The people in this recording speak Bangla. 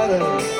사랑